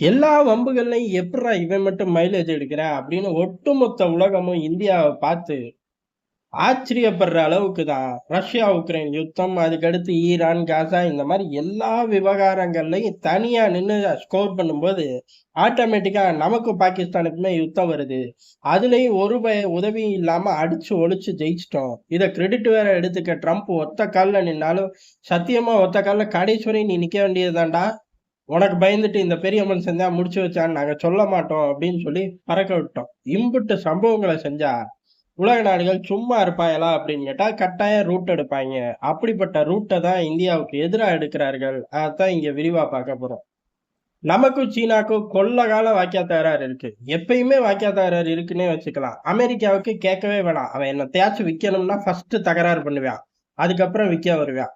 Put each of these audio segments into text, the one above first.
எல்லா வம்புகள்லையும் எப்படா இவன் மட்டும் மைலேஜ் எடுக்கிற அப்படின்னு ஒட்டுமொத்த உலகமும் இந்தியாவை பார்த்து ஆச்சரியப்படுற அளவுக்கு தான் ரஷ்யா உக்ரைன் யுத்தம் அதுக்கடுத்து ஈரான் காசா இந்த மாதிரி எல்லா விவகாரங்கள்லையும் தனியா நின்று ஸ்கோர் பண்ணும்போது ஆட்டோமேட்டிக்கா நமக்கும் பாகிஸ்தானுக்குமே யுத்தம் வருது. அதுலயும் ஒரு பய உதவி இல்லாம அடிச்சு ஒழிச்சு ஜெயிச்சிட்டோம். இத கிரெடிட் வேற எடுத்துக்க ட்ரம்ப் ஒத்த கால்ல நின்னாலும் சத்தியமா ஒத்த கால்ல கடைசி நீ நிக்க வேண்டியதுதான்டா. உனக்கு பயந்துட்டு இந்த பெரிய செஞ்சா முடிச்சு வச்சான்னு நாங்க சொல்ல மாட்டோம் அப்படின்னு சொல்லி பறக்க விட்டோம். இம்புட்டு சம்பவங்களை செஞ்சா உலக நாடுகள் சும்மா இருப்பாங்களா அப்படின்னு கேட்டா கட்டாயம் ரூட் எடுப்பாங்க. அப்படிப்பட்ட ரூட்டை தான் இந்தியாவுக்கு எதிராக எடுக்கிறார்கள். அதான் இங்க விரிவா பார்க்க போறோம். நமக்கும் சீனாக்கும் கொள்ள கால வாக்கியா தகராறு இருக்கு. எப்பயுமே வாக்கியா தகராறு இருக்குன்னே வச்சுக்கலாம். அமெரிக்காவுக்கு கேட்கவே வேணாம். அவன் என்ன தேய்ச்சி விற்கணும்னா ஃபர்ஸ்ட் தகராறு பண்ணுவான். அதுக்கப்புறம் விற்க வருவான்.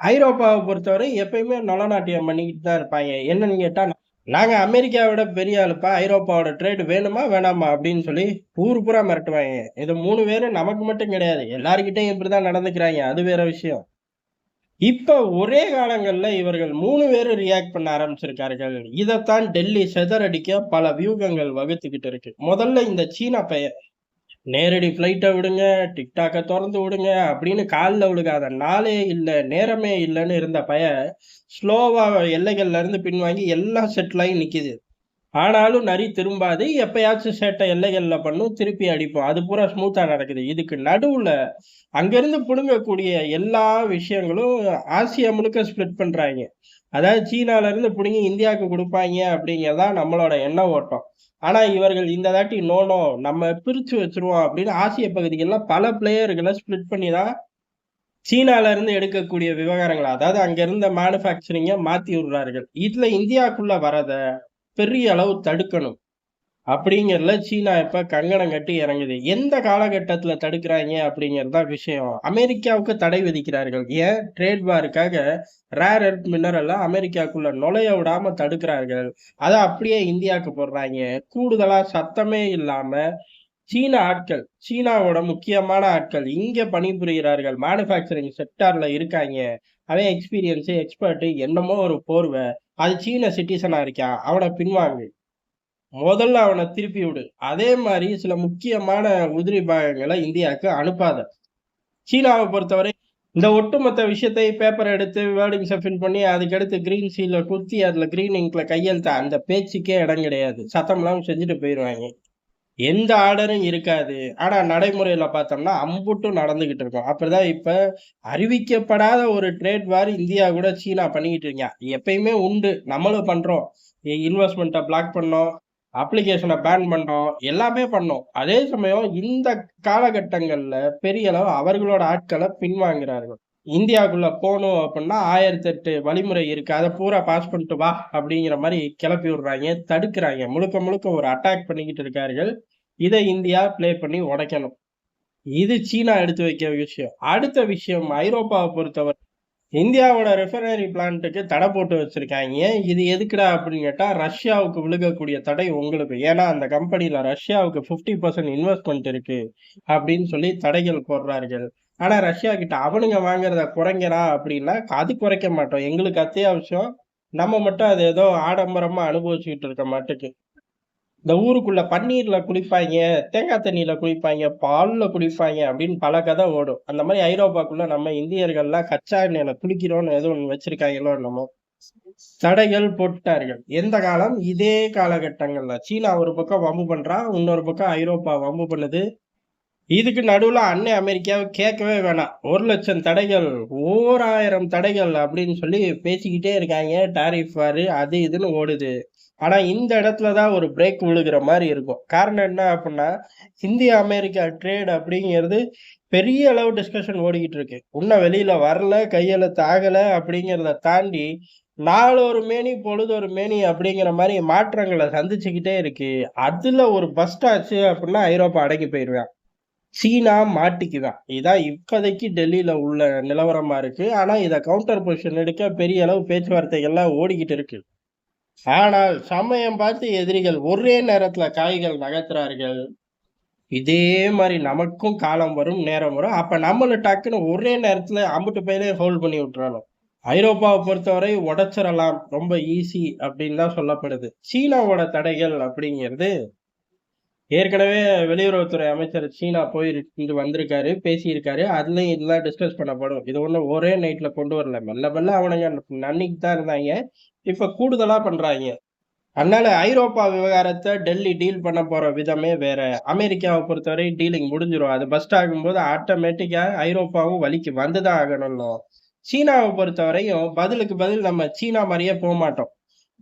ஐரோப்பாவை பொறுத்தவரை எப்பயுமே நலநாட்டியம் பண்ணிக்கிட்டு தான் இருப்பாங்க. என்னன்னு கேட்டா நாங்க அமெரிக்காவோட பெரிய ஆளுப்பா ஐரோப்பாவோட ட்ரேடு வேணுமா வேணாமா அப்படின்னு சொல்லி ஊர் பூரா மிரட்டுவாங்க. இது மூணு பேரும் நமக்கு மட்டும் கிடையாது. எல்லாருக்கிட்டையும் இப்படிதான் நடந்துக்கிறாங்க. அது வேற விஷயம். இப்ப ஒரே காலங்கள்ல இவர்கள் மூணு பேரும் ரியாக்ட் பண்ண ஆரம்பிச்சிருக்கார்கள். இதைத்தான் டெல்லி செதறடிக்க பல வியூகங்கள் வகுத்துக்கிட்டு இருக்கு. முதல்ல இந்த சீனா பெயர் நேரடி ஃப்ளைட்டை விடுங்க டிக்டாக்கை திறந்து விடுங்க அப்படின்னு காலில் விழுகாத நாளே இல்லை நேரமே இல்லைன்னு இருந்த பய ஸ்லோவாக எல்லைகள்லேருந்து பின்வாங்கி எல்லாம் செட்டிலாகி நிற்கிது ஆனாலும் நரி திரும்பாது எப்பயாச்சும் சேட்டை எல்லைகளில் பண்ணும் திருப்பி அடிப்போம். அது பூரா ஸ்மூத்தாக நடக்குது. இதுக்கு நடுவில் அங்கேருந்து பிடுங்கக்கூடிய எல்லா விஷயங்களும் ஆசியா முழுக்க ஸ்ப்ளிட் பண்ணுறாங்க அதாவது சீனாவிலேருந்து பிடுங்கி இந்தியாவுக்கு கொடுப்பாங்க அப்படிங்கிறதான் நம்மளோட எண்ண ஓட்டம். ஆனால் இவர்கள் இந்த தாட்டி நோனோ நம்ம பிரித்து வச்சிருவோம் அப்படின்னு ஆசிய பகுதிகளில் பல பிளேயர்களை ஸ்பிளிட் பண்ணி தான் சீனாவிலேருந்து எடுக்கக்கூடிய விவகாரங்கள். அதாவது அங்கேருந்த இருந்த மாற்றி விடுறார்கள். இதில் இந்தியாவுக்குள்ளே வரதை பெரிய அளவு தடுக்கணும். அப்படிங்கிறதுல சீனா இப்ப கங்கணம் கட்டி இறங்குது. எந்த காலகட்டத்துல தடுக்கிறாங்க அப்படிங்கிறது தான் விஷயம். அமெரிக்காவுக்கு தடை விதிக்கிறார்கள். ஏன்? ட்ரேட் வாருக்காக ரேர் எர்த் மினரல்ல அமெரிக்காக்குள்ள நுழைய விடாம தடுக்கிறார்கள். அதை அப்படியே இந்தியாவுக்கு போடுறாங்க. கூடுதலா சத்தமே இல்லாம சீன ஆட்கள் சீனாவோட முக்கியமான ஆட்கள் இங்க பணிபுரிகிறார்கள். மேனுஃபேக்சரிங் செக்டார்ல இருக்காங்க. அவன் எக்ஸ்பீரியன்ஸு எக்ஸ்பர்ட்டு என்னமோ ஒரு போர்வை. அது சீன சிட்டிசனா இருக்கான் அவனை பின்வாங்கு. முதல்ல அவனை திருப்பி விடு. அதே மாதிரி சில முக்கியமான உதிரி பாகங்களை இந்தியாவுக்கு அனுப்பாத. சீனாவை பொறுத்தவரை இந்த ஒட்டுமொத்த விஷயத்தை பேப்பர் எடுத்து வேர்டிங்ஸை ஃபில் பண்ணி அதுக்கடுத்து கிரீன் சீல குத்தி அதில் கிரீன் இங்க்ல கையெழுத்த அந்த பேச்சுக்கே இடம் கிடையாது. சத்தம்லாம் செஞ்சுட்டு போயிடுவாங்க. எந்த ஆர்டரும் இருக்காது. ஆனால் நடைமுறையில் பார்த்தோம்னா அம்புட்டும் நடந்துகிட்டு இருக்கும். அப்படிதான் இப்போ அறிவிக்கப்படாத ஒரு ட்ரேட் வார் இந்தியா கூட சீனா பண்ணிக்கிட்டு இருக்கீங்க. எப்பயுமே உண்டு. நம்மளும் பண்ணுறோம் இன்வெஸ்ட்மெண்ட்டை பிளாக் பண்ணோம். அப்ளிகேஷனை பேன் பண்ணோம் எல்லாமே பண்ணோம். அதே சமயம் இந்த காலகட்டங்களில் பெரிய அளவு அவர்களோட ஆட்களை பின்வாங்கிறார்கள். இந்தியாவுக்குள்ள போகணும் அப்படின்னா ஆயிரத்தி எட்டு வழிமுறை இருக்கு. அதை பூரா பாஸ் பண்ணிட்டு வா அப்படிங்கிற மாதிரி கிளப்பி விடுறாங்க தடுக்கிறாங்க. முழுக்க முழுக்க ஒரு அட்டாக் பண்ணிக்கிட்டு இருக்கார்கள். இதை இந்தியா பிளே பண்ணி உடைக்கணும். இது சீனா எடுத்து வைக்கிற விஷயம். அடுத்த விஷயம் ஐரோப்பாவை பொறுத்தவரை இந்தியாவோட ரெஃபைனரி பிளான்ட்டுக்கு தடை போட்டு வச்சிருக்காங்க. இது எதுக்குடா அப்படின்னு கேட்டால் ரஷ்யாவுக்கு விழுகக்கூடிய தடை உங்களுக்கு. ஏன்னா அந்த கம்பெனியில் ரஷ்யாவுக்கு ஃபிஃப்டி பர்சன்ட் இன்வெஸ்ட்மெண்ட் இருக்கு அப்படின்னு சொல்லி தடைகள் போடுறார்கள். ஆனால் ரஷ்யா கிட்ட அவனுங்க வாங்குறத குறைங்கிறா அப்படின்னா அது குறைக்க மாட்டோம். எங்களுக்கு அத்தியாவசியம். நம்ம மட்டும் அது ஏதோ ஆடம்பரமாக அனுபவிச்சுக்கிட்டு இருக்க மாட்டுக்கு. இந்த ஊருக்குள்ள பன்னீர்ல குளிப்பாங்க தேங்காய் தண்ணியில குளிப்பாங்க பால்ல குளிப்பாங்க அப்படின்னு பல கதை ஓடும். அந்த மாதிரி ஐரோப்பாக்குள்ள நம்ம இந்தியர்கள்லாம் கச்சா எண்ணெயில குளிக்கிறோம்னு ஏதோ ஒன்று வச்சிருக்காங்களோ என்னமோ. தடைகள் போட்டார்கள். எந்த காலம்? இதே காலகட்டங்கள்ல. சீனா ஒரு பக்கம் வம்பு பண்றா இன்னொரு பக்கம் ஐரோப்பா வம்பு பண்ணுது. இதுக்கு நடுவில் அன்னை அமெரிக்காவை கேட்கவே வேணாம். ஒரு லட்சம் தடைகள் ஓராயிரம் தடைகள் அப்படின்னு சொல்லி பேசிக்கிட்டே இருக்காங்க. டாரிஃப் வாரு அது இதுன்னு ஓடுது. ஆனால் இந்த இடத்துல தான் ஒரு பிரேக் விழுகிற மாதிரி இருக்கும். காரணம் என்ன அப்படின்னா இந்திய அமெரிக்கா ட்ரேட் அப்படிங்கிறது பெரிய அளவு டிஸ்கஷன் ஓடிக்கிட்டு இருக்கு. இன்னும் வெளியில் வரல கையெழுத்து தாகலை அப்படிங்கிறத தாண்டி நாளொரு மேனி பொழுது ஒரு மேனி அப்படிங்கிற மாதிரி மாற்றங்களை சந்திச்சுக்கிட்டே இருக்கு. அதில் ஒரு பஸ்ட் ஆச்சு அப்படின்னா ஐரோப்பா அடங்கி போயிடுவேன் சீனா மாட்டிக்குதான். இதான் இப்போதைக்கு டெல்லியில் உள்ள நிலவரமாக இருக்குது ஆனால் இதை கவுண்டர் பொசிஷன் எடுக்க பெரிய அளவு பேச்சுவார்த்தைகள்லாம் ஓடிக்கிட்டு இருக்கு. ஆனால் சமயம் பார்த்து எதிரிகள் ஒரே நேரத்தில் காய்கள் நகர்த்துறார்கள். இதே மாதிரி நமக்கும் காலம் வரும் நேரம் வரும். அப்போ நம்மளை டக்குன்னு ஒரே நேரத்தில் அம்புட்டு பையிலே ஹோல்ட் பண்ணி விட்டுறணும். ஐரோப்பாவை பொறுத்தவரை உடச்சிடலாம். ரொம்ப ஈஸி அப்படின்னு தான் சொல்லப்படுது. சீனாவோட தடைகள் அப்படிங்கிறது ஏற்கனவே வெளியுறவுத்துறை அமைச்சர் சீனா போயிருந்து வந்திருக்காரு பேசியிருக்காரு. அதுலயும் இதெல்லாம் டிஸ்கஸ் பண்ணப்படும் இது ஒன்றும் ஒரே நைட்ல கொண்டு வரல. மெல்ல மெல்ல அவனுங்க நன்னிக்கு தான் இருந்தாங்க. இப்போ கூடுதலாக பண்ணுறாங்க அதனால ஐரோப்பா விவகாரத்தை டெல்லி டீல் பண்ண போற விதமே வேற. அமெரிக்காவை பொறுத்தவரை டீலிங் முடிஞ்சிடும் அது பஸ்ட் ஆகும்போது ஆட்டோமேட்டிக்கா ஐரோப்பாவும் வலிக்கு வந்துதான் ஆகணும் சீனாவை பொறுத்தவரையும் பதிலுக்கு பதில் நம்ம சீனா மாதிரியே போக மாட்டோம்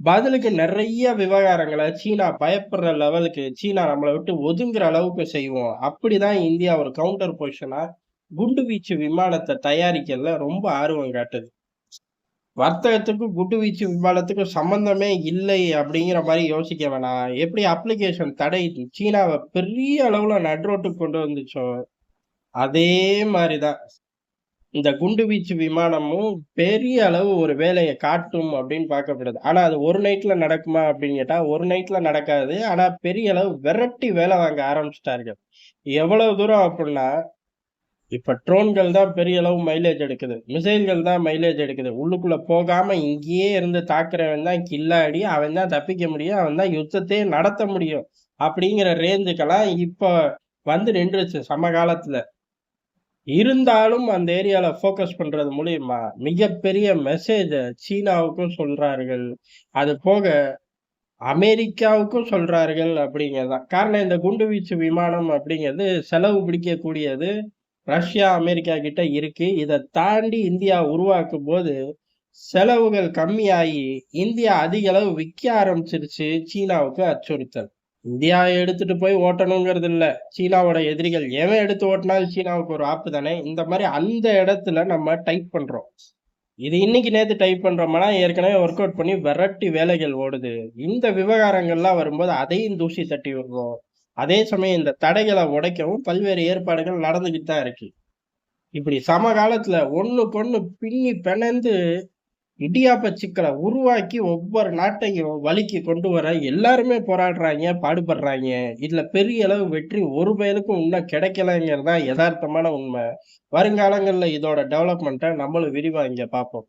பதிலுக்கு நிறைய விவகாரங்களை சீனா பயப்படுற லெவலுக்கு சீனா நம்மளை விட்டு ஒதுங்குற அளவுக்கு செய்வோம். அப்படிதான் இந்தியா ஒரு கவுண்டர் பொசிஷனா குண்டு வீச்சு விமானத்தை தயாரிக்கிறதுல ரொம்ப ஆர்வம் காட்டுது. வர்த்தகத்துக்கும் குண்டு வீச்சு விமானத்துக்கும் சம்பந்தமே இல்லை அப்படிங்கிற மாதிரி யோசிக்க வேணாம். எப்படி அப்ளிகேஷன் தடை சீனாவை பெரிய அளவுல நட்ரோட்டுக்கு கொண்டு வந்துச்சோ? அதே மாதிரிதான். இந்த குண்டு வீச்சு விமானமும் பெரிய அளவு ஒரு வேலையை காட்டும் அப்படின்னு பார்க்கப்படுது. ஆனால் அது ஒரு நைட்டில் நடக்குமா அப்படின்னு கேட்டால் ஒரு நைட்டில் நடக்காது. ஆனால் பெரிய அளவு விரட்டி வேலை வாங்க ஆரம்பிச்சிட்டார்கள் எவ்வளவு தூரம் அப்படின்னா இப்போ ட்ரோன்கள் தான் பெரிய அளவு மைலேஜ் எடுக்குது. மிசைல்கள் தான் மைலேஜ் எடுக்குது. உள்ளுக்குள்ளே போகாமல் இங்கேயே இருந்து தாக்குறவன் தான் கில்லாடி அவன் தான் தப்பிக்க முடியும் அவன் தான் யுத்தத்தையே நடத்த முடியும் அப்படிங்கிற ரேஞ்சுக்கெல்லாம் இப்போ வந்து நின்றுச்சு சமகாலத்துல. இருந்தாலும் அந்த ஏரியாவில் ஃபோக்கஸ் பண்ணுறது மூலயமா மிகப்பெரிய மெசேஜை சீனாவுக்கும் சொல்கிறார்கள் அது போக அமெரிக்காவுக்கும் சொல்கிறார்கள் அப்படிங்கிறது தான் காரணம் இந்த குண்டு வீச்சு விமானம் அப்படிங்கிறது செலவு பிடிக்கக்கூடியது ரஷ்யா அமெரிக்கா கிட்ட இருக்கு. இதை தாண்டி இந்தியா உருவாக்கும் போது செலவுகள் கம்மியாகி இந்தியா அதிக அளவு விற்க ஆரம்பிச்சிருச்சு. சீனாவுக்கு அச்சுறுத்தல். இந்தியா எடுத்துட்டு போய் ஓட்டணுங்கிறது இல்ல. சீனாவோட எதிரிகள் எவன் எடுத்து ஓட்டினாலும் சீனாவுக்கு ஒரு ஆப்பு தானே? இந்த மாதிரி அந்த இடத்துல நம்ம டைப் பண்றோம். இது இன்னைக்கு நேற்று டைப் பண்றோம்னா ஏற்கனவே ஒர்க் அவுட் பண்ணி விரட்டி வேலைகள் ஓடுது. இந்த விவகாரங்கள்லாம் வரும்போது அதையும் தூசி தட்டி விடுறோம். அதே சமயம் இந்த தடைகளை உடைக்கவும் பல்வேறு ஏற்பாடுகள் நடந்துக்கிட்டு தான் இருக்கு. இப்படி சமகாலத்துல ஒண்ணுக்கு பின்னி பிணைந்து இடியாப்ப சிக்கலை உருவாக்கி ஒவ்வொரு நாட்டையும் வழிக்கு கொண்டு வர எல்லாருமே போராடுறாங்க பாடுபடுறாங்க. இதுல பெரிய அளவு வெற்றி ஒரு பேருக்கும் இன்னும் கிடைக்கலங்கிறது தான் யதார்த்தமான உண்மை. வருங்காலங்கள்ல இதோட டெவலப்மெண்ட்டை நம்மளும் விரிவாக இங்கே பார்ப்போம்.